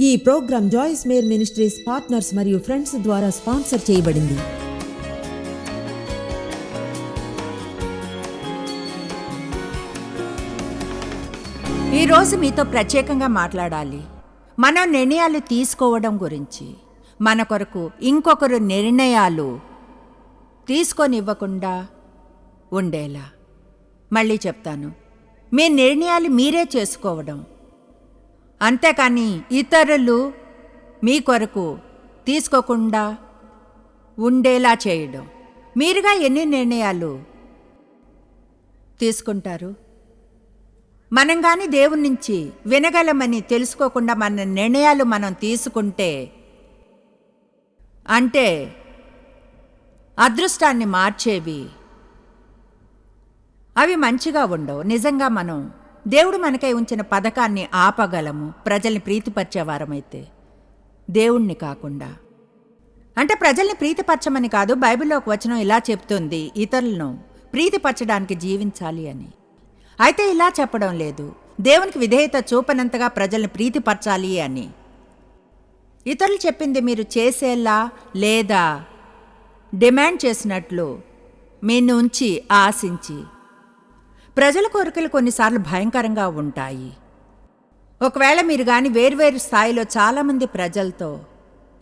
ఈ programme Joyce Meyer ministries partners మరియు friends ద్వారా స్పాన్సర్ చేయబడింది. ఈరోజు మీతో ప్రత్యేకంగా మాట్లాడాలి. మనం నిర్ణయాలు తీసుకోవడం గురించి. మన కొరకు ఇంకొకరు నిర్ణయాలు తీసుకొని ఇవ్వకుండా ఉండేలా. మళ్ళీ చెప్తాను. మీ నిర్ణయాలు మీరే చేసుకోవడం. అంతేకాని ఇతరులు మీ కొరకు తీసుకోకుండా ఉండేలా చేయడం. మీరుగా ఎన్ని నిర్ణయాలు తీసుకుంటారు? మనం కానీ దేవుని నుంచి వినగలమని తెలుసుకోకుండా మన నిర్ణయాలు మనం తీసుకుంటే అంటే అదృష్టాన్ని మార్చేవి. అవి మంచిగా ఉండవు. నిజంగా మనం దేవుడు మనకై ఉంచిన పథకాన్ని ఆపగలము ప్రజల్ని ప్రీతిపరిచేవారమైతే. దేవుణ్ణి కాకుండా. అంటే ప్రజల్ని ప్రీతిపరచమని కాదు బైబిల్లో ఒక వచనం ఇలా చెప్తుంది ఇతరులను ప్రీతిపరచడానికి జీవించాలి అని. అయితే ఇలా చెప్పడం లేదు దేవునికి విధేయత చూపనంతగా ప్రజల్ని ప్రీతిపరచాలి అని. ఇతరులు చెప్పింది మీరు చేసేలా లేదా డిమాండ్ చేసినట్లు మీ నుంచి ఆశించి ప్రజల కోరికలు కొన్నిసార్లు భయంకరంగా ఉంటాయి. ఒకవేళ మీరు కానీ వేర్వేరు స్థాయిలో చాలామంది ప్రజలతో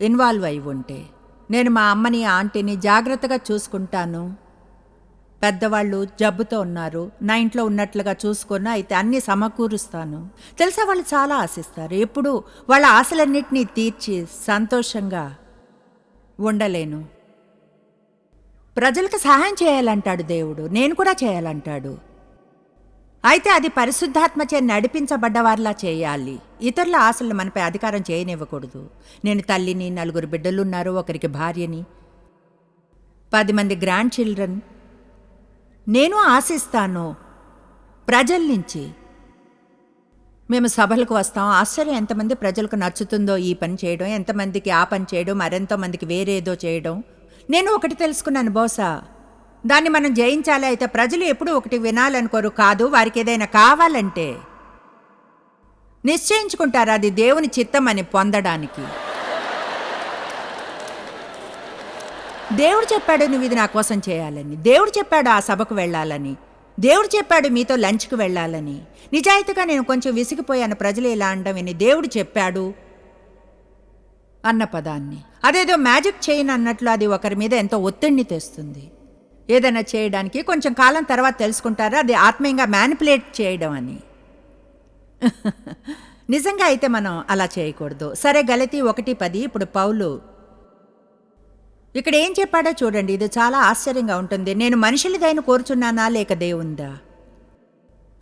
ఇన్వాల్వ్ అయి ఉంటే నేను మా అమ్మని ఆంటీని జాగ్రత్తగా చూసుకుంటాను. పెద్దవాళ్ళు జబ్బుతో ఉన్నారు నా ఇంట్లో ఉన్నట్లుగా చూసుకొని అయితే అన్నీ సమకూరుస్తాను. తెలుసా వాళ్ళు చాలా ఆశిస్తారు. ఎప్పుడు వాళ్ళ ఆశలన్నింటినీ తీర్చి సంతోషంగా ఉండలేను. ప్రజలకు సహాయం చేయాలంటాడు దేవుడు. నేను కూడా చేయాలంటాడు. అయితే అది పరిశుద్ధాత్మచే నడిపించబడ్డవారిలా చేయాలి. ఇతరుల ఆశలు మనపై అధికారం చేయనివ్వకూడదు. నేను తల్లిని నలుగురు బిడ్డలున్నారు ఒకరికి భార్యని పది మంది గ్రాండ్ చిల్డ్రన్. నేను ఆశిస్తాను ప్రజల నుంచి మేము సభలకు వస్తాం. ఆశ్చర్యం ఎంతమంది ప్రజలకు నచ్చుతుందో ఈ పని చేయడం ఎంతమందికి ఆ పని చేయడం మరెంతో మందికి వేరేదో చేయడం. నేను ఒకటి తెలుసుకున్నాను బహుశా. దాన్ని మనం జయించాలి అయితే ప్రజలు ఎప్పుడూ ఒకటి వినాలనుకోరు కాదు వారికి ఏదైనా కావాలంటే. నిశ్చయించుకుంటారు అది దేవుని చిత్తం అని పొందడానికి? దేవుడు చెప్పాడు నువ్వు ఇది నా కోసం చేయాలని. దేవుడు చెప్పాడు ఆ సభకు వెళ్ళాలని. దేవుడు చెప్పాడు మీతో లంచ్కి వెళ్ళాలని. నిజాయితీగా నేను కొంచెం విసిగిపోయాను ప్రజలు ఇలా అనడం విని దేవుడు చెప్పాడు అన్న పదాన్ని. అదేదో మ్యాజిక్ చేయను అన్నట్లు అది ఒకరి మీద ఎంతో ఒత్తిడిని తెస్తుంది. ఏదైనా చేయడానికి కొంచెం కాలం తర్వాత తెలుసుకుంటారా. అది ఆత్మీయంగా మ్యానిపులేట్ చేయడం అని. నిజంగా అయితే మనం అలా చేయకూడదు. సరే గలతి ఒకటి పది ఇప్పుడు పౌలు ఇక్కడ ఏం చెప్పాడో చూడండి. ఇది చాలా ఆశ్చర్యంగా ఉంటుంది. నేను మనుషులదైన కోరుచున్నానా లేక దేవుందా?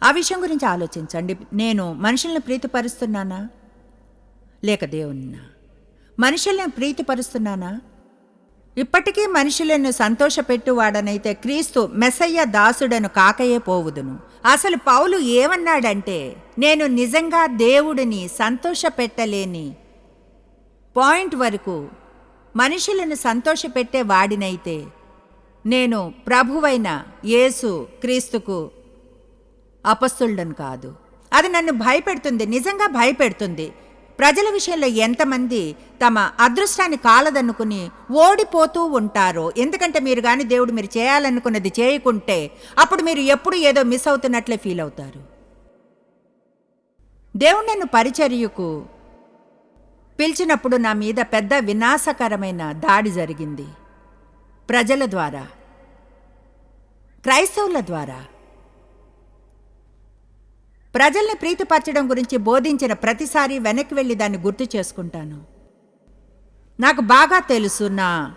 ఆ విషయం గురించి ఆలోచించండి. నేను మనుషుల్ని ప్రీతిపరుస్తున్నానా లేక దేవున్నా మనుషుల్ని ప్రీతిపరుస్తున్నానా? ఇప్పటికీ మనుషులను సంతోషపెట్టువాడనైతే క్రీస్తు మెస్సయ్య దాసుడను కాకయే పోవుదును. అసలు పౌలు ఏమన్నాడంటే నేను నిజంగా దేవుడిని సంతోషపెట్టలేని పాయింట్ వరకు మనుషులను సంతోషపెట్టే వాడినైతే నేను ప్రభువైన యేసు క్రీస్తుకు అపస్తులను కాదు. అది నన్ను భయపెడుతుంది నిజంగా భయపెడుతుంది. ప్రజల విషయంలో ఎంతమంది తమ అదృష్టాన్ని కాలదనుకుని ఓడిపోతూ ఉంటారో ఎందుకంటే మీరు కానీ దేవుడు మీరు చేయాలనుకున్నది చేయకుంటే అప్పుడు మీరు ఎప్పుడు ఏదో మిస్ అవుతున్నట్లే ఫీల్ అవుతారు. దేవుడు నన్ను పరిచర్యకు పిలిచినప్పుడు నా మీద పెద్ద వినాశకరమైన దాడి జరిగింది. ప్రజల ద్వారా క్రైస్తవుల ద్వారా. ప్రజల్ని ప్రీతిపరచడం గురించి బోధించిన ప్రతిసారి వెనక్కి వెళ్ళి దాన్ని గుర్తు చేసుకుంటాను. నాకు బాగా తెలుసు నా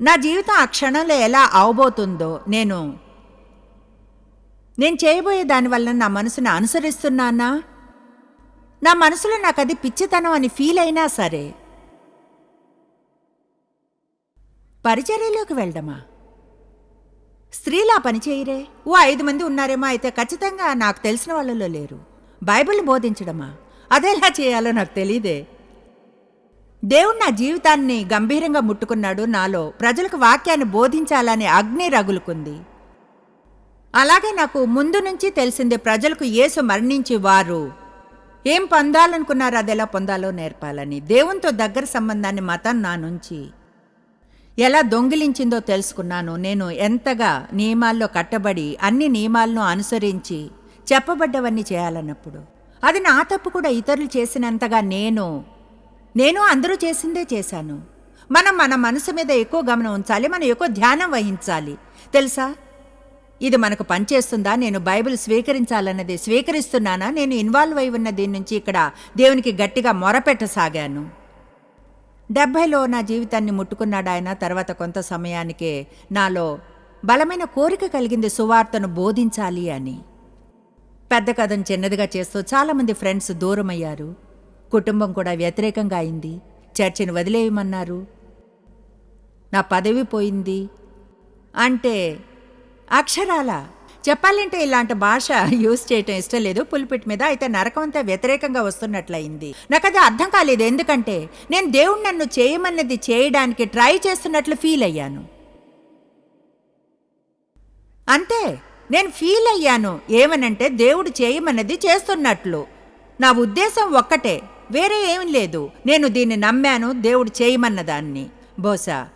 నా జీవితం ఆ క్షణంలో ఎలా అవబోతుందో నేను నేను చేయబోయే దానివల్ల నా మనసును అనుసరిస్తున్నానా నా? మనసులో నాకు అది పిచ్చితనం అని ఫీల్ అయినా సరే పరిచర్యలోకి వెళ్ళడమా స్త్రీలా పని చేయరే? ఓ ఐదు మంది ఉన్నారేమో అయితే ఖచ్చితంగా నాకు తెలిసిన వాళ్ళలో లేరు. బైబిల్ బోధించడమా? అదెలా చేయాలో నాకు తెలియదే దేవుడు నా జీవితాన్ని గంభీరంగా ముట్టుకున్నాడు. నాలో ప్రజలకు వాక్యాన్ని బోధించాలనే అగ్ని రగులుకుంది. అలాగే నాకు ముందు నుంచి తెలిసిందే ప్రజలకు యేసు మరణించి వారు ఏం పొందాలనుకున్నారో అదెలా ఎలా పొందాలో నేర్పాలని. దేవునితో దగ్గర సంబంధాన్ని మతం నా నుంచి ఎలా దొంగిలించిందో తెలుసుకున్నాను. నేను ఎంతగా నియమాల్లో కట్టబడి అన్ని నియమాలను అనుసరించి చెప్పబడ్డవన్నీ చేయాలన్నప్పుడు. అది నా తప్పు కూడా ఇతరులు చేసినంతగా నేను నేను అందరూ చేసిందే చేశాను. మనం మన మనసు మీద ఎక్కువ గమనం ఉంచాలి మనం ఎక్కువ ధ్యానం వహించాలి. తెలుసా? ఇది మనకు పనిచేస్తుందా? నేను బైబిల్ స్వీకరించాలన్నది స్వీకరిస్తున్నానా? నేను ఇన్వాల్వ్ అయి ఉన్న దీని నుంచి ఇక్కడ దేవునికి గట్టిగా మొరపెట్టసాగాను. డెబ్భైలో నా జీవితాన్ని ముట్టుకున్నాడాయన తర్వాత కొంత సమయానికే నాలో బలమైన కోరిక కలిగింది సువార్తను బోధించాలి అని. పెద్ద కథను చిన్నదిగా చేస్తూ చాలామంది ఫ్రెండ్స్ దూరమయ్యారు. కుటుంబం కూడా వ్యతిరేకంగా అయింది. చర్చిని వదిలేయమన్నారు. నా పదవి పోయింది. అంటే అక్షరాల? చెప్పాలంటే ఇలాంటి భాష యూజ్ చేయటం ఇష్టం లేదు. పులిపిట్ మీద అయితే నరకం అంతా వ్యతిరేకంగా వస్తున్నట్లయింది. నాకు అది అర్థం కాలేదు. ఎందుకంటే నేను దేవుడు నన్ను చేయమన్నది చేయడానికి ట్రై చేస్తున్నట్లు ఫీల్ అయ్యాను. అంతే నేను ఫీల్ అయ్యాను. ఏమనంటే దేవుడు చేయమన్నది చేస్తున్నట్లు. నా ఉద్దేశం ఒక్కటే వేరే ఏం లేదు. నేను దీన్ని నమ్మాను దేవుడు చేయమన్నదాన్ని. బహుశా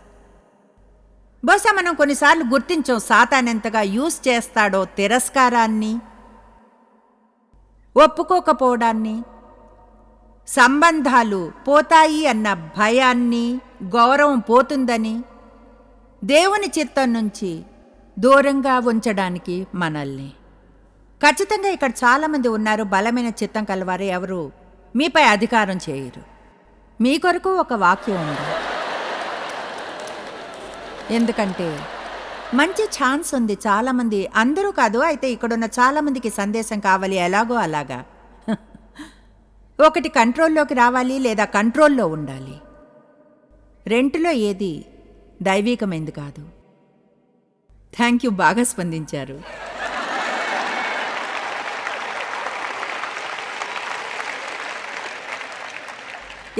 బహుశా మనం కొన్నిసార్లు గుర్తించం సాతానెంతగా యూజ్ చేస్తాడో తిరస్కారాన్ని ఒప్పుకోకపోవడాన్ని సంబంధాలు పోతాయి అన్న భయాన్ని గౌరవం పోతుందని దేవుని చిత్తం నుంచి దూరంగా ఉంచడానికి మనల్ని. ఖచ్చితంగా ఇక్కడ చాలామంది ఉన్నారు బలమైన చిత్తం కలవారు ఎవరు? మీపై అధికారం చేయరు. మీ కొరకు ఒక వాక్యం ఉంది. ఎందుకంటే మంచి ఛాన్స్ ఉంది చాలామంది అందరూ కాదు అయితే ఇక్కడున్న చాలామందికి సందేశం కావాలి ఎలాగో అలాగా. ఒకటి కంట్రోల్లోకి రావాలి లేదా కంట్రోల్లో ఉండాలి. రెంట్లో ఏది దైవీకమైంది కాదు. థ్యాంక్ యూ బాగా స్పందించారు.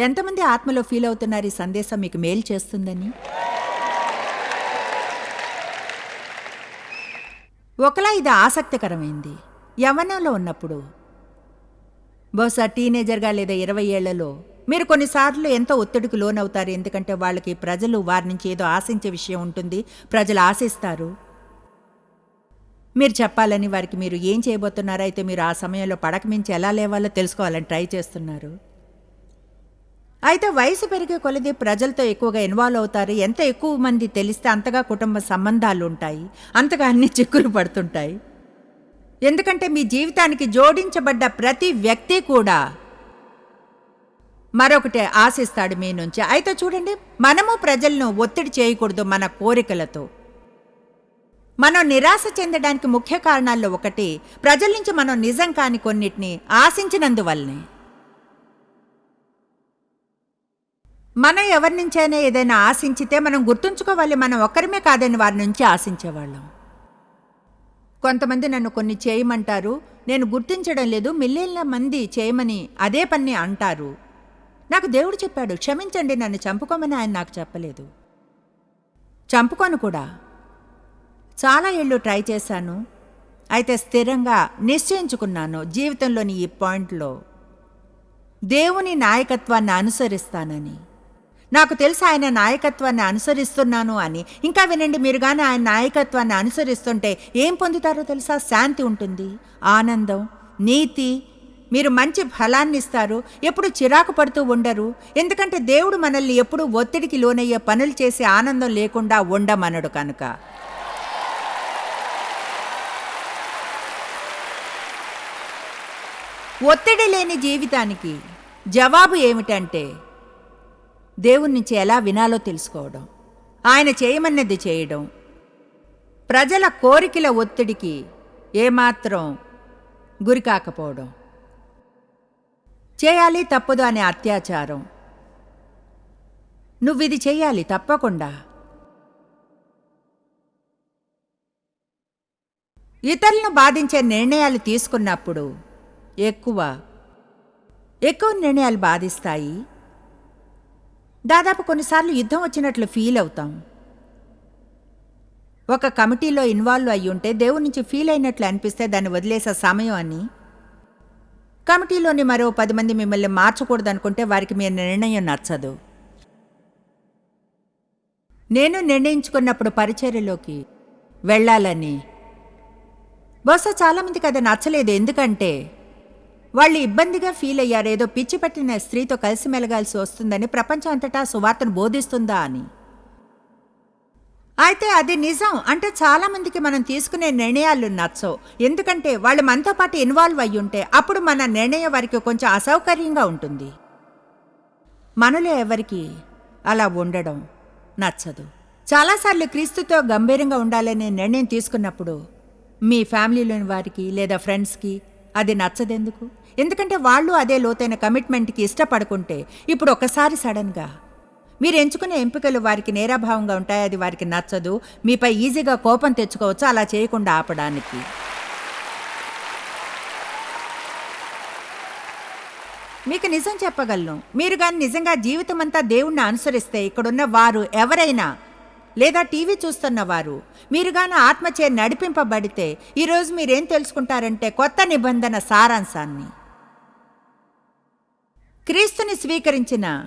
ఎంతమంది ఆత్మలో ఫీల్ అవుతున్నారు ఈ సందేశం మీకు మేలు చేస్తుందని? ఒకలా ఇది ఆసక్తికరమైంది. యవనంలో ఉన్నప్పుడు. బహుశా టీనేజర్గా లేదా ఇరవై ఏళ్ళలో. మీరు కొన్నిసార్లు ఎంతో ఒత్తిడికి లోనవుతారు. ఎందుకంటే వాళ్ళకి ప్రజలు వారి నుంచి ఏదో ఆశించే విషయం ఉంటుంది. ప్రజలు ఆశిస్తారు. మీరు చెప్పాలని వారికి మీరు ఏం చేయబోతున్నారో అయితే మీరు ఆ సమయంలో పడకమించి ఎలా లేవాలో తెలుసుకోవాలని ట్రై చేస్తున్నారు. అయితే వయసు పెరిగే కొలది ప్రజలతో ఎక్కువగా ఇన్వాల్వ్ అవుతారు. ఎంత ఎక్కువ మంది తెలిస్తే అంతగా కుటుంబ సంబంధాలు ఉంటాయి. అంతగా అన్ని చిక్కులు పడుతుంటాయి. ఎందుకంటే మీ జీవితానికి జోడించబడ్డ ప్రతి వ్యక్తి కూడా మరొకటి ఆశిస్తాడు మీ నుంచి. అయితే చూడండి మనము ప్రజలను ఒత్తిడి చేయకూడదు మన కోరికలతో. మనం నిరాశ చెందడానికి ముఖ్య కారణాల్లో ఒకటి ప్రజల నుంచి మనం నిజం కాని కొన్నిటిని ఆశించినందువల్లనే. మనం ఎవరి నుంచైనా ఏదైనా ఆశించితే మనం గుర్తుంచుకోవాలి మనం ఒక్కరిమే కాదని వారి నుంచి ఆశించేవాళ్ళం. కొంతమంది నన్ను కొన్ని చేయమంటారు నేను గుర్తించడం లేదు మిలియన్ల మంది చేయమని అదే పని అంటారు. నాకు దేవుడు చెప్పాడు క్షమించండి నన్ను చంపుకోమని ఆయన నాకు చెప్పలేదు. చంపుకోను కూడా. చాలా ఏళ్ళు ట్రై చేశాను అయితే స్థిరంగా నిశ్చయించుకున్నాను జీవితంలోని ఈ పాయింట్లో. దేవుని నాయకత్వాన్ని అనుసరిస్తానని. నాకు తెలుసు ఆయన నాయకత్వాన్ని అనుసరిస్తున్నాను అని. ఇంకా వినండి మీరు కానీ ఆయన నాయకత్వాన్ని అనుసరిస్తుంటే ఏం పొందుతారో తెలుసా? శాంతి ఉంటుంది ఆనందం నీతి. మీరు మంచి ఫలాన్ని ఇస్తారు ఎప్పుడు చిరాకు పడుతూ ఉండరు. ఎందుకంటే దేవుడు మనల్ని ఎప్పుడు ఒత్తిడికి లోనయ్యే పనులు చేసి ఆనందం లేకుండా ఉండమనడు కనుక. ఒత్తిడి లేని జీవితానికి జవాబు ఏమిటంటే దేవుని నుంచి ఎలా వినాలో తెలుసుకోవడం. ఆయన చేయమన్నది చేయడం. ప్రజల కోరికల ఒత్తిడికి ఏమాత్రం గురికాకపోవడం చేయాలి తప్పదు అనే అత్యాచారం. నువ్విది చేయాలి తప్పకుండా. ఇతరులను బాధించే నిర్ణయాలు తీసుకున్నప్పుడు ఎక్కువ. ఎక్కువ నిర్ణయాలు బాధిస్తాయి? దాదాపు కొన్నిసార్లు యుద్ధం వచ్చినట్లు ఫీల్ అవుతాం. ఒక కమిటీలో ఇన్వాల్వ్ అయి ఉంటే దేవుడి నుంచి ఫీల్ అయినట్లు అనిపిస్తే దాన్ని వదిలేసే సమయం అని. కమిటీలోని మరో పది మంది మిమ్మల్ని మార్చకూడదు అనుకుంటే వారికి మీ నిర్ణయం నచ్చదు. నేను నిర్ణయించుకున్నప్పుడు పరిచర్యలోకి వెళ్ళాలని. బహుశా చాలామందికి అది నచ్చలేదు. ఎందుకంటే వాళ్ళు ఇబ్బందిగా ఫీల్ అయ్యారు. ఏదో పిచ్చి పట్టిన స్త్రీతో కలిసి మెలగాల్సి వస్తుందని ప్రపంచం అంతటా సువార్తను బోధిస్తుందా అని. అయితే అది నిజం. అంటే చాలామందికి మనం తీసుకునే నిర్ణయాలు నచ్చవు. ఎందుకంటే వాళ్ళు మనతో పాటు ఇన్వాల్వ్ అయ్యి ఉంటే అప్పుడు మన నిర్ణయం వారికి కొంచెం అసౌకర్యంగా ఉంటుంది. మనలో ఎవరికి అలా ఉండడం నచ్చదు. చాలాసార్లు క్రీస్తుతో గంభీరంగా ఉండాలనే నిర్ణయం తీసుకున్నప్పుడు మీ ఫ్యామిలీలోని వారికి లేదా ఫ్రెండ్స్కి అది నచ్చదెందుకు? ఎందుకంటే వాళ్ళు అదే లోతైన కమిట్మెంట్కి ఇష్టపడుకుంటే ఇప్పుడు ఒకసారి సడన్గా. మీరు ఎంచుకునే ఎంపికలు వారికి నేరాభావంగా ఉంటాయి అది వారికి నచ్చదు మీపై ఈజీగా కోపం తెచ్చుకోవచ్చు అలా చేయకుండా ఆపడానికి. మీకు నిజం చెప్పగలను. మీరు కానీ నిజంగా జీవితం అంతా దేవుణ్ణి అనుసరిస్తే ఇక్కడున్న వారు ఎవరైనా లేదా టీవీ చూస్తున్న వారు మీరు గాని ఆత్మచే నడిపింపబడితే ఈరోజు మీరేం తెలుసుకుంటారంటే కొత్త నిబంధన సారాంశాన్ని. క్రీస్తుని స్వీకరించిన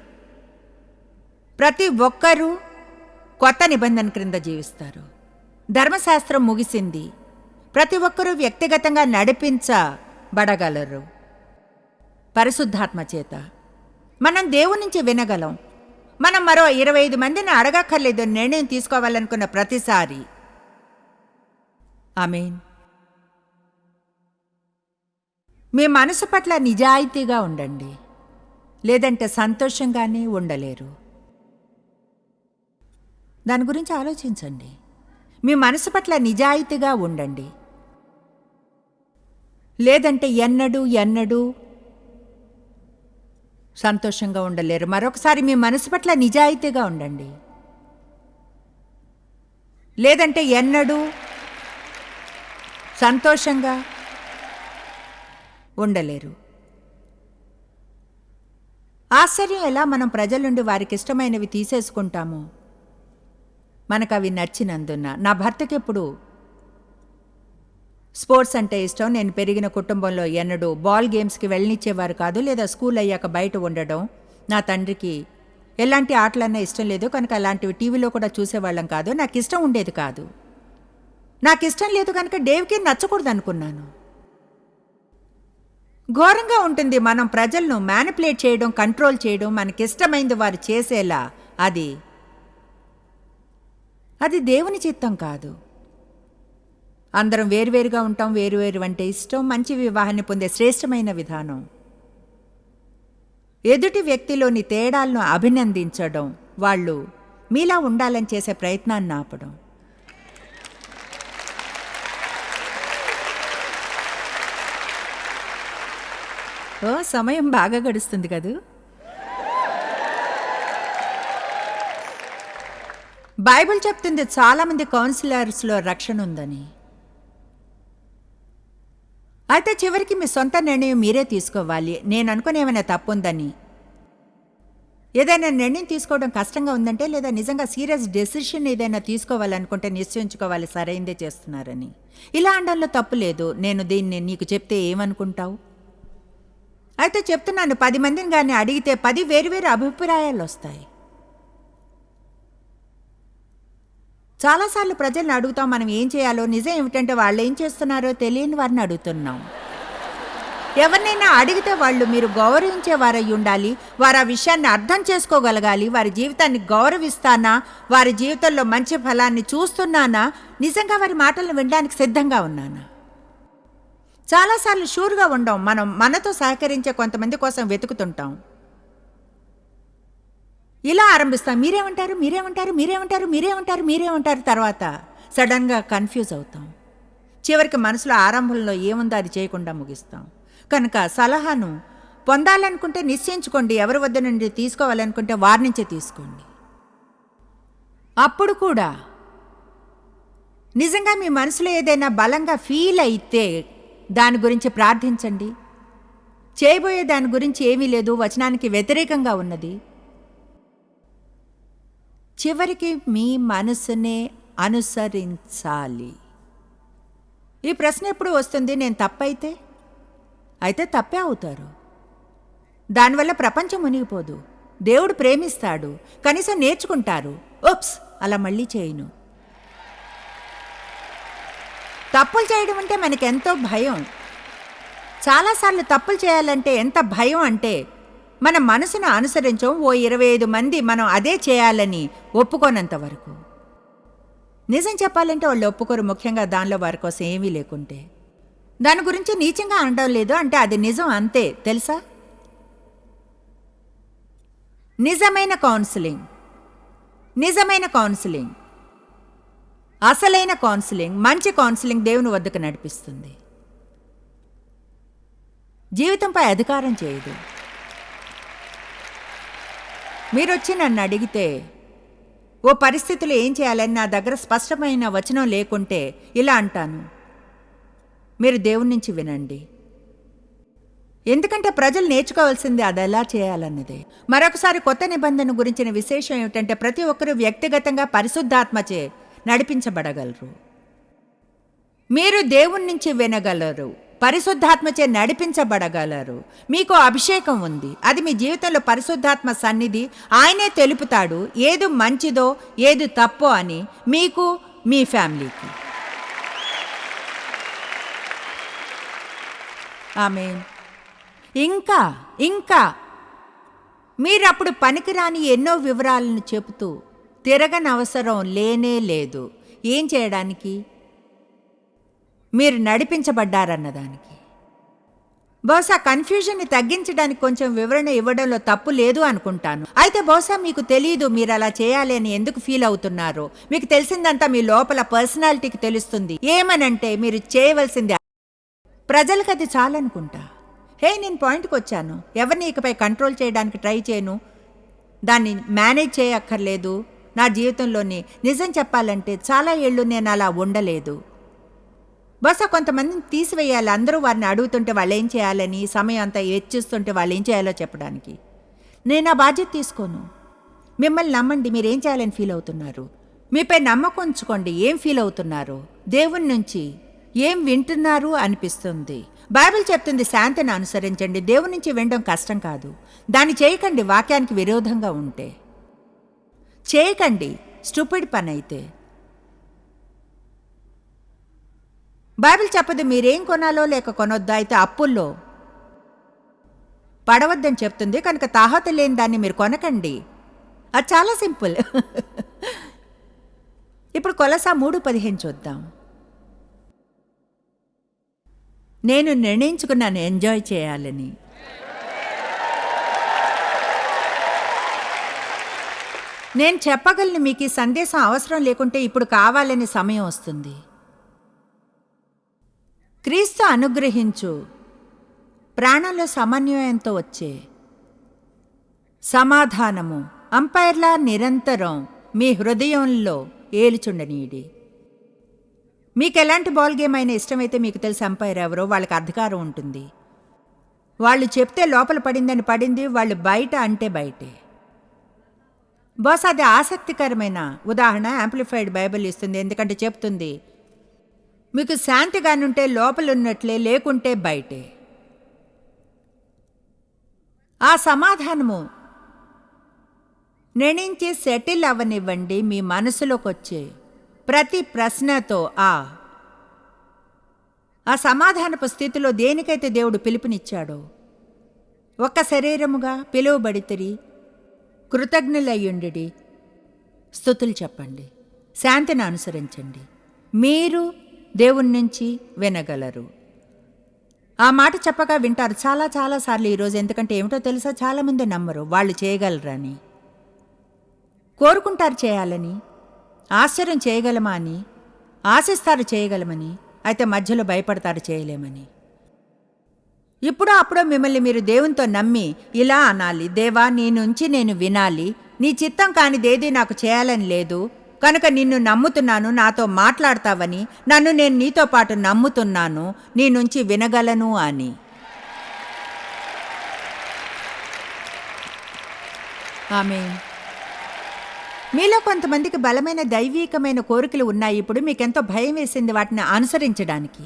ప్రతి ఒక్కరూ కొత్త నిబంధన క్రింద జీవిస్తారు. ధర్మశాస్త్రం ముగిసింది. ప్రతి ఒక్కరూ వ్యక్తిగతంగా నడిపించబడగలరు. పరిశుద్ధాత్మ చేత. మనం దేవుని నుంచి వినగలం. మనం మరో ఇరవై ఐదు మందిని అడగక్కర్లేదు నిర్ణయం తీసుకోవాలనుకున్న ప్రతిసారి. మీన్ మీ మనసు పట్ల నిజాయితీగా ఉండండి. లేదంటే సంతోషంగానే ఉండలేరు. దాని గురించి ఆలోచించండి. మీ మనసు పట్ల నిజాయితీగా ఉండండి. లేదంటే ఎన్నడూ ఎన్నడూ సంతోషంగా ఉండలేరు. మరొకసారి మీ మనసు పట్ల నిజాయితీగా ఉండండి. లేదంటే ఎన్నడూ సంతోషంగా ఉండలేరు. ఆశ్చర్యం ఎలా మనం ప్రజల నుండి వారికి ఇష్టమైనవి తీసేసుకుంటాము? మనకు అవి నచ్చినందున నా భర్తకి ఎప్పుడు స్పోర్ట్స్ అంటే ఇష్టం నేను పెరిగిన కుటుంబంలో ఎన్నడూ బాల్ గేమ్స్కి వెళ్ళనిచ్చేవారు కాదు లేదా స్కూల్ అయ్యాక బయట ఉండడం నా తండ్రికి ఎలాంటి ఆటలన్నా ఇష్టం లేదు కనుక అలాంటివి టీవీలో కూడా చూసేవాళ్ళం కాదు నాకు ఇష్టం ఉండేది కాదు. నాకు ఇష్టం లేదు కనుక డేవ్కి నచ్చకూడదు అనుకున్నాను ఘోరంగా ఉంటుంది మనం ప్రజలను మ్యానిపులేట్ చేయడం కంట్రోల్ చేయడం మనకిష్టమైంది వారు చేసేలా. అది అది దేవుని చిత్తం కాదు. అందరం వేరువేరుగా ఉంటాం వేరువేరు అంటే ఇష్టం మంచి వివాహాన్ని పొందే శ్రేష్టమైన విధానం. ఎదుటి వ్యక్తిలోని తేడాలను అభినందించడం వాళ్ళు మీలా ఉండాలని చేసే ప్రయత్నాన్ని ఆపడం. ఓ సమయం బాగా గడుస్తుంది కదూ. బైబిల్ చెప్తుంది చాలామంది కౌన్సిలర్స్లో రక్షణ ఉందని. అయితే చివరికి మీ సొంత నిర్ణయం మీరే తీసుకోవాలి. నేను అనుకుని ఏమైనా తప్పుందని ఏదైనా నిర్ణయం తీసుకోవడం కష్టంగా ఉందంటే లేదా నిజంగా సీరియస్ డెసిషన్ ఏదైనా తీసుకోవాలనుకుంటే నిశ్చయించుకోవాలి సరైందే చేస్తున్నారని. ఇలా అనడంలో తప్పు లేదు. నేను దీన్ని నీకు చెప్తే ఏమనుకుంటావు? అయితే చెప్తున్నాను పది మందిని కానీ అడిగితే పది వేరువేరు అభిప్రాయాలు వస్తాయి. చాలాసార్లు ప్రజల్ని అడుగుతాం మనం ఏం చేయాలో నిజం ఏమిటంటే వాళ్ళు ఏం చేస్తున్నారో తెలియని వారిని అడుగుతున్నాం. ఎవరినైనా అడిగితే వాళ్ళు మీరు గౌరవించే వారై ఉండాలి వారు ఆ విషయాన్ని అర్థం చేసుకోగలగాలి వారి జీవితాన్ని గౌరవిస్తానా వారి జీవితంలో మంచి ఫలాన్ని చూస్తున్నానా నిజంగా వారి మాటలను వినడానికి సిద్ధంగా ఉన్నానా? చాలాసార్లు షూర్గా ఉండం. మనం మనతో సహకరించే కొంతమంది కోసం వెతుకుతుంటాం. ఇలా ఆరంభిస్తాం. మీరేమంటారు? మీరేమంటారు? మీరేమంటారు? మీరేమంటారు? మీరేమంటారు? తర్వాత సడన్గా కన్ఫ్యూజ్ అవుతాం. చివరికి మనసులో ఆరంభంలో ఏముందో అది చేయకుండా ముగిస్తాం. కనుక సలహాను పొందాలనుకుంటే నిశ్చయించుకోండి. ఎవరి వద్ద నుండి తీసుకోవాలనుకుంటే వారి నుంచే తీసుకోండి. అప్పుడు కూడా నిజంగా మీ మనసులో ఏదైనా బలంగా ఫీల్ అయితే దాని గురించి ప్రార్థించండి. చేయబోయే దాని గురించి ఏమీ లేదు వచనానికి వ్యతిరేకంగా ఉన్నది. చివరికి మీ మనసునే అనుసరించాలి. ఈ ప్రశ్న ఎప్పుడు వస్తుంది? నేను తప్పైతే? అయితే తప్పే అవుతారు. దానివల్ల ప్రపంచం మునిగిపోదు. దేవుడు ప్రేమిస్తాడు. కనీసం నేర్చుకుంటారు. ఓప్స్ అలా మళ్ళీ చేయను. తప్పులు చేయడం అంటే మనకెంతో భయం. చాలాసార్లు తప్పులు చేయాలంటే ఎంత భయం అంటే మన మనసును అనుసరించం ఓ ఇరవై ఐదు మంది మనం అదే చేయాలని ఒప్పుకోనంత వరకు. నిజం చెప్పాలంటే వాళ్ళు ఒప్పుకోరు ముఖ్యంగా దానిలో వారి కోసం ఏమీ లేకుంటే. దాని గురించి నీచంగా అనడం లేదు అంటే అది నిజం అంతే తెలుసా? నిజమైన కౌన్సిలింగ్. నిజమైన కౌన్సిలింగ్. అసలైన కౌన్సిలింగ్ మంచి కౌన్సిలింగ్ దేవుని వద్దకు నడిపిస్తుంది. జీవితంపై అధికారం చేయదు. మీరు వచ్చి నన్ను అడిగితే ఓ పరిస్థితులు ఏం చేయాలని నా దగ్గర స్పష్టమైన వచనం లేకుంటే ఇలా అంటాను. మీరు దేవుని నుంచి వినండి. ఎందుకంటే ప్రజలు నేర్చుకోవాల్సింది అది ఎలా చేయాలన్నదే. మరొకసారి కొత్త నిబంధన గురించిన విశేషం ఏమిటంటే ప్రతి ఒక్కరూ వ్యక్తిగతంగా పరిశుద్ధాత్మచే నడిపించబడగలరు. మీరు దేవుని నుంచి వినగలరు. పరిశుద్ధాత్మచే నడిపించబడగలరు. మీకు అభిషేకం ఉంది. అది మీ జీవితంలో పరిశుద్ధాత్మ సన్నిధి. ఆయనే తెలుపుతాడు ఏది మంచిదో ఏది తప్పో అని మీకు మీ ఫ్యామిలీకి. ఆమె ఇంకా ఇంకా. మీరప్పుడు పనికిరాని ఎన్నో వివరాలను చెబుతూ తిరగనవసరం లేనే లేదు. ఏం చేయడానికి? మీరు నడిపించబడ్డారన్నదానికి. బహుశా కన్ఫ్యూజన్ని తగ్గించడానికి కొంచెం వివరణ ఇవ్వడంలో తప్పు లేదు అనుకుంటాను. అయితే బహుశా మీకు తెలియదు మీరు అలా చేయాలి అని ఎందుకు ఫీల్ అవుతున్నారు? మీకు తెలిసిందంతా మీ లోపల పర్సనాలిటీకి తెలుస్తుంది. ఏమనంటే మీరు చేయవలసింది ప్రజలకు అది చాలనుకుంటా. హే నేను పాయింట్కి వచ్చాను. ఎవరిని ఇకపై కంట్రోల్ చేయడానికి ట్రై చేయను? దాన్ని మేనేజ్ చేయక్కర్లేదు. నా జీవితంలోని నిజం చెప్పాలంటే చాలా ఏళ్ళు నేను అలా ఉండలేదు. బహుశా కొంతమందిని తీసివేయాలి. అందరూ వారిని అడుగుతుంటే వాళ్ళు ఏం చేయాలని సమయం అంతా హెచ్చిస్తుంటే వాళ్ళు ఏం చేయాలో చెప్పడానికి. నేను ఆ బాధ్యత తీసుకోను. మిమ్మల్ని నమ్మండి మీరు ఏం చేయాలని ఫీల్ అవుతున్నారు? మీపై నమ్మకం ఉంచుకోండి ఏం ఫీల్ అవుతున్నారు? దేవుని నుంచి ఏం వింటున్నారు అనిపిస్తుంది? బైబిల్ చెప్తుంది శాంతిని అనుసరించండి. దేవుని నుంచి వినడం కష్టం కాదు. దాన్ని చేయకండి వాక్యానికి విరోధంగా ఉంటే. చేయకండి స్టూపిడ్ పని అయితే బైబిల్ చెప్పదు మీరేం కొనాలో లేక కొనొద్దా అయితే అప్పుల్లో. పడవద్దని చెప్తుంది కనుక తాహత లేని దాన్ని మీరు కొనకండి. అది చాలా సింపుల్. ఇప్పుడు కొలసా మూడు పదిహేను చూద్దాం. నేను నిర్ణయించుకున్నాను ఎంజాయ్ చేయాలని. నేను చెప్పగలను మీకు ఈ సందేశం అవసరం లేకుంటే ఇప్పుడు కావాలని సమయం వస్తుంది. క్రీస్తు అనుగ్రహించు. ప్రాణంలో సమన్వయంతో వచ్చే. సమాధానము. అంపైర్లా నిరంతరం మీ హృదయంలో ఏలుచుండనీడి మీకు ఎలాంటి బాల్ గేమ్ అయినా ఇష్టమైతే మీకు తెలిసి అంపైర్ ఎవరో వాళ్ళకి అధికారం ఉంటుంది. వాళ్ళు చెప్తే లోపల పడిందని పడింది వాళ్ళు బయట అంటే బయటే. బాస్ అది ఆసక్తికరమైన ఉదాహరణ యాంప్లిఫైడ్ బైబిల్ ఇస్తుంది ఎందుకంటే చెప్తుంది మీకు శాంతిగానుంటే లోపలున్నట్లే లేకుంటే బయటే. ఆ సమాధానము నిర్ణయించి సెటిల్ అవ్వనివ్వండి మీ మనసులోకి వచ్చే ప్రతి ప్రశ్నతో ఆ ఆ సమాధానపు స్థితిలో దేనికైతే దేవుడు పిలుపునిచ్చాడో ఒక్క శరీరముగా పిలువబడితిరి కృతజ్ఞులయ్యుండి స్థుతులు చెప్పండి. శాంతిని అనుసరించండి. మీరు దేవుని నుంచి వినగలరు. ఆ మాట చెప్పగా వింటారు. చాలా చాలా సార్లు ఈరోజు ఎందుకంటే ఏమిటో తెలుసా? చాలామంది నమ్మరు. వాళ్ళు చేయగలరని. కోరుకుంటారు చేయాలని. ఆశ్చర్యం చేయగలమా అని. ఆశిస్తారు చేయగలమని. అయితే మధ్యలో భయపడతారు చేయలేమని. ఇప్పుడు అప్పుడో మిమ్మల్ని మీరు దేవునితో నమ్మి ఇలా అనాలి దేవా నీ నుంచి నేను వినాలి. నీ చిత్తం కానిదేది నాకు చేయాలని లేదు. కనుక నిన్ను నమ్ముతున్నాను నాతో మాట్లాడతావని. నన్ను నేను నీతో పాటు నమ్ముతున్నాను. నీ నుంచి వినగలను అని. ఆమె మీలో కొంతమందికి బలమైన దైవీకమైన కోరికలు ఉన్నాయి. ఇప్పుడు మీకెంతో భయం వేసింది వాటిని అనుసరించడానికి.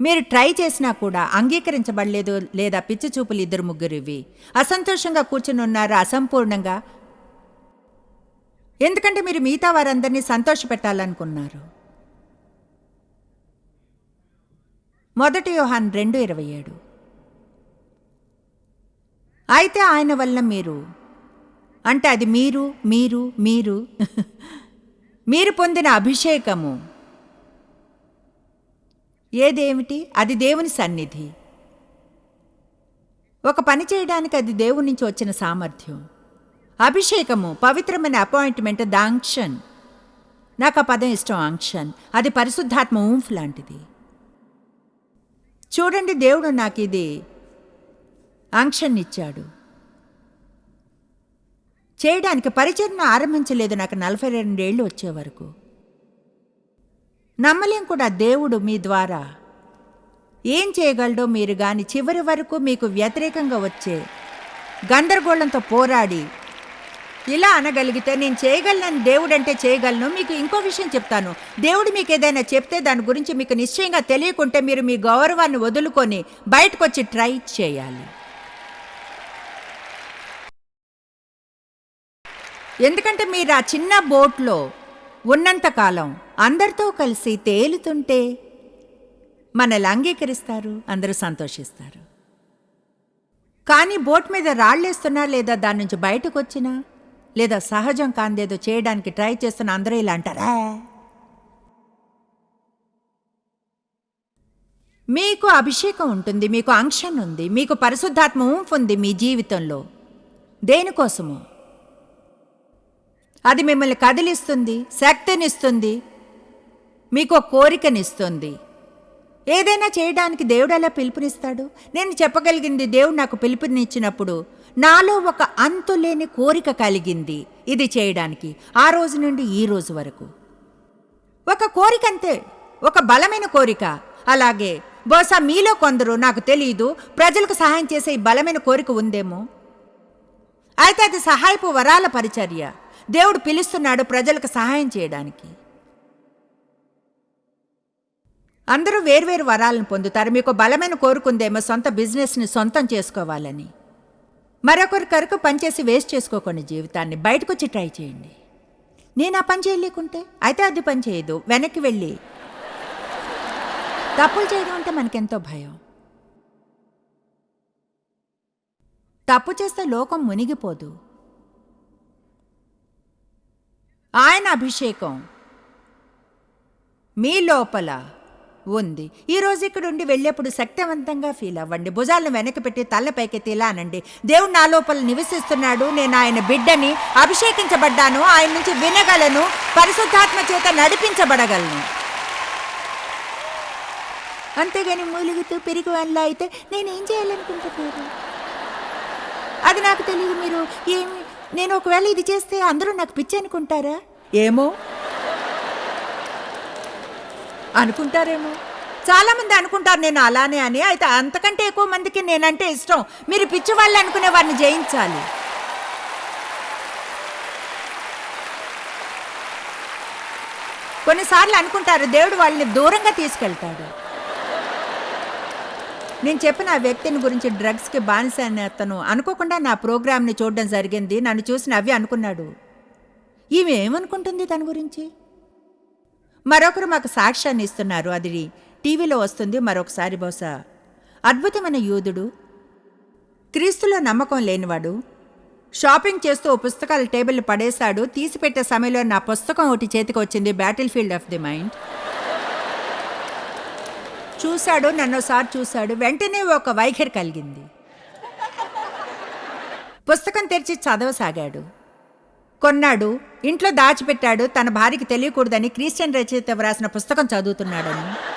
మీరు ట్రై చేసినా కూడా అంగీకరించబడలేదు లేదా పిచ్చి చూపులు ఇద్దరు ముగ్గురివి. అసంతోషంగా కూర్చుని ఉన్నారు అసంపూర్ణంగా? ఎందుకంటే మీరు మిగతా వారందరినీ సంతోషపెట్టాలనుకున్నారు. మొదటి యోహాన్ రెండు ఇరవై ఏడు. అయితే ఆయన వల్ల మీరు అంటే అది మీరు మీరు మీరు మీరు పొందిన అభిషేకము. ఏదేమిటి? అది దేవుని సన్నిధి. ఒక పని చేయడానికి అది దేవుని నుంచి వచ్చిన సామర్థ్యం. అభిషేకము పవిత్రమైన అపాయింట్మెంట్ దాంక్షన్ నాకు ఆ పదం ఇష్టం ఆంక్షన్. అది పరిశుద్ధాత్మ ఊంఫ్ లాంటిది. చూడండి దేవుడు నాకు ఇది ఆంక్షన్ ఇచ్చాడు చేయడానికి పరిచరణ ఆరంభించలేదు నాకు నలభై రెండేళ్ళు వచ్చే వరకు. నమ్మలేం కూడా దేవుడు మీ ద్వారా. ఏం చేయగలడో మీరు గాని చివరి వరకు మీకు వ్యతిరేకంగా వచ్చే గందరగోళంతో పోరాడి ఇలా అనగలిగితే నేను చేయగలను దేవుడంటే చేయగలను. మీకు ఇంకో విషయం చెప్తాను. దేవుడు మీకు ఏదైనా చెప్తే దాని గురించి మీకు నిశ్చయంగా తెలియకుంటే మీరు మీ గౌరవాన్ని వదులుకొని బయటకు వచ్చి ట్రై చేయాలి. ఎందుకంటే మీరు ఆ చిన్న బోట్లో ఉన్నంతకాలం అందరితో కలిసి తేలుతుంటే మనల్ని అంగీకరిస్తారు అందరూ సంతోషిస్తారు. కానీ బోట్ మీద రాళ్ళేస్తున్నా లేదా దాని నుంచి బయటకు వచ్చినా లేదా సహజం కాందేదో చేయడానికి ట్రై చేస్తున్న అందరూ ఇలా అంటారా. మీకు అభిషేకం ఉంటుంది మీకు అంక్షన్ ఉంది మీకు పరిశుద్ధాత్మ ఉంది మీ జీవితంలో. దేనికోసము? అది మిమ్మల్ని కదిలిస్తుంది శక్తినిస్తుంది మీకు కోరికనిస్తుంది. ఏదైనా చేయడానికి దేవుడు ఎలా పిలుపునిస్తాడు? నేను చెప్పగలిగింది దేవుడు నాకు పిలుపునిచ్చినప్పుడు నాలో ఒక అంతులేని కోరిక కలిగింది ఇది చేయడానికి ఆ రోజు నుండి ఈ రోజు వరకు. ఒక కోరిక అంతే ఒక బలమైన కోరిక. అలాగే బహుశా మీలో కొందరు నాకు తెలియదు ప్రజలకు సహాయం చేసే ఈ బలమైన కోరిక ఉందేమో? అయితే అది సహాయపు వరాల పరిచర్య. దేవుడు పిలుస్తున్నాడు ప్రజలకు సహాయం చేయడానికి. అందరూ వేర్వేరు వరాలను పొందుతారు. మీకు బలమైన కోరుకుందేమో సొంత బిజినెస్ని సొంతం చేసుకోవాలని. మరొకరి కొరకు పనిచేసి వేస్ట్ చేసుకోకండి జీవితాన్ని బయటకు వచ్చి ట్రై చేయండి. నేను ఆ పని చేయలేకుంటే? అయితే అది పని చేయదు. వెనక్కి వెళ్ళి. తప్పులు చేయడం అంటే మనకెంతో భయం. తప్పు చేస్తే లోకం మునిగిపోదు. ఆయన అభిషేకం. మీ లోపల ఉంది. ఈ రోజు ఇక్కడ ఉండి వెళ్ళేప్పుడు శక్తివంతంగా ఫీల్ అవ్వండి. భుజాలను వెనక్కి పెట్టి తల పైకెత్తి ఇలా అనండి. దేవుడు నా లోపల నివసిస్తున్నాడు. నేను ఆయన బిడ్డని అభిషేకించబడ్డాను. ఆయన నుంచి వినగలను. పరిశుద్ధాత్మ చేత నడిపించబడగలను. అంతేగాని మూలుగుతూ పెరిగి వాళ్ళ అయితే నేనేం చేయాలనుకుంటున్నాను అది నాకు తెలియదు మీరు ఏమి నేను ఒకవేళ ఇది చేస్తే అందరూ నాకు పిచ్చి అనుకుంటారా? ఏమో. అనుకుంటారేమో. చాలా మంది అనుకుంటారు నేను అలానే అని. అయితే అంతకంటే ఎక్కువ మందికి నేనంటే ఇష్టం. మీరు పిచ్చి వాళ్ళు అనుకునే వారిని జయించాలి. కొన్నిసార్లు అనుకుంటారు దేవుడు వాళ్ళని దూరంగా తీసుకెళ్తాడు. నేను చెప్పిన ఆ వ్యక్తిని గురించి డ్రగ్స్కి బానిస అని అతను అనుకోకుండా నా ప్రోగ్రామ్ని చూడడం జరిగింది. నన్ను చూసి నవ్వి అనుకున్నాడు. ఈమె ఏమనుకుంటుంది దాని గురించి? మరొకరు మాకు సాక్ష్యాన్ని ఇస్తున్నారు. అది టీవీలో వస్తుంది మరొకసారి బహుశా. అద్భుతమైన యూదుడు క్రీస్తులో నమ్మకం లేనివాడు. షాపింగ్ చేస్తూ ఓ పుస్తకాల టేబుల్ పడేశాడు. తీసిపెట్టే సమయంలో నా పుస్తకం ఒకటి చేతికి వచ్చింది battlefield of the mind చూశాడు నన్నోసారి చూశాడు వెంటనే ఒక వైఖరి కలిగింది. పుస్తకం తెరిచి చదవసాగాడు. కొన్నాడు ఇంట్లో దాచిపెట్టాడు తన భార్యకి తెలియకూడదని క్రిస్టియన్ రచయిత వ్రాసిన పుస్తకం చదువుతున్నాడని.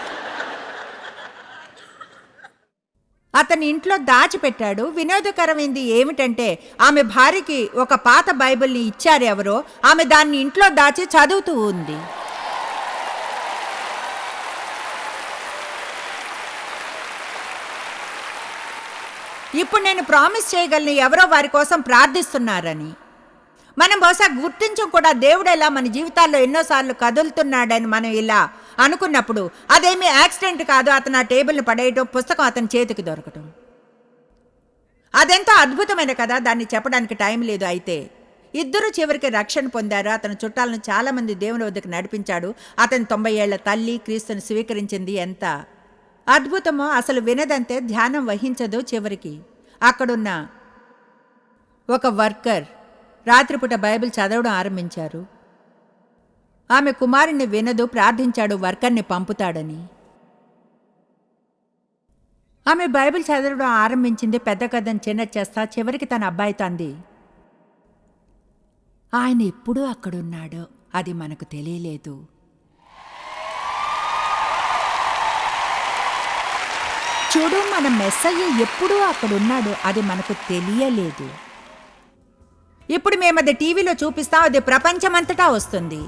అతని ఇంట్లో దాచిపెట్టాడు వినోదకరమైంది ఏమిటంటే ఆమె భార్యకి ఒక పాత బైబిల్ని ఇచ్చారు ఎవరో ఆమె దాన్ని ఇంట్లో దాచి చదువుతూ ఉంది. ఇప్పుడు నేను ప్రామిస్ చేయగలను ఎవరో వారి కోసం ప్రార్థిస్తున్నారని. మనం బహుశా గుర్తించం కూడా దేవుడు ఎలా మన జీవితాల్లో ఎన్నోసార్లు కదులుతున్నాడని మనం ఇలా అనుకున్నప్పుడు అదేమీ యాక్సిడెంట్ కాదు అతను ఆ టేబుల్ని పడేయటం పుస్తకం అతని చేతికి దొరకటం. అదెంతో అద్భుతమైన కదా దాన్ని చెప్పడానికి టైం లేదు అయితే. ఇద్దరు చివరికి రక్షణ పొందారు. అతని చుట్టాలను చాలామంది దేవుని వద్దకు నడిపించాడు. అతని తొంభై ఏళ్ళ తల్లి క్రీస్తుని స్వీకరించింది. ఎంత అద్భుతమో అసలు వినదంతే ధ్యానం వహించదు చివరికి. అక్కడున్న ఒక వర్కర్ రాత్రిపూట బైబిల్ చదవడం ఆరంభించారు. ఆమె కుమారుణ్ణి వినదు ప్రార్థించాడు వర్కర్ని పంపుతాడని. ఆమె బైబిల్ చదవడం ఆరంభించింది పెద్ద కథను చిన్న చేస్తా చివరికి తన అబ్బాయి తంది ఆయన ఎప్పుడూ అక్కడున్నాడు అది మనకు తెలియలేదు. చూడు మన మెస్సయ్య ఎప్పుడూ అక్కడున్నాడు. అది మనకు తెలియలేదు. ఇప్పుడు మేము అది టీవీలో చూపిస్తాం అది ప్రపంచమంతటా వస్తుంది.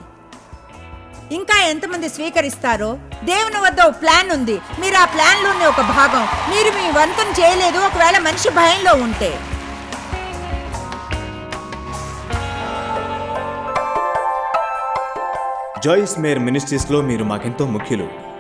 ఇంకా ఎంతమంది స్వీకరిస్తారో? దేవుని వద్ద ఒక ప్లాన్ ఉంది. మీరు ఆ ప్లాన్లోని ఒక భాగం. మీరు మీ వంతం చేయలేదు ఒకవేళ మనిషి భయంలో ఉంటే. జాయిస్ మేర్ మినిస్ట్రీస్లో మీరు మాకెంతో ముఖ్యులు.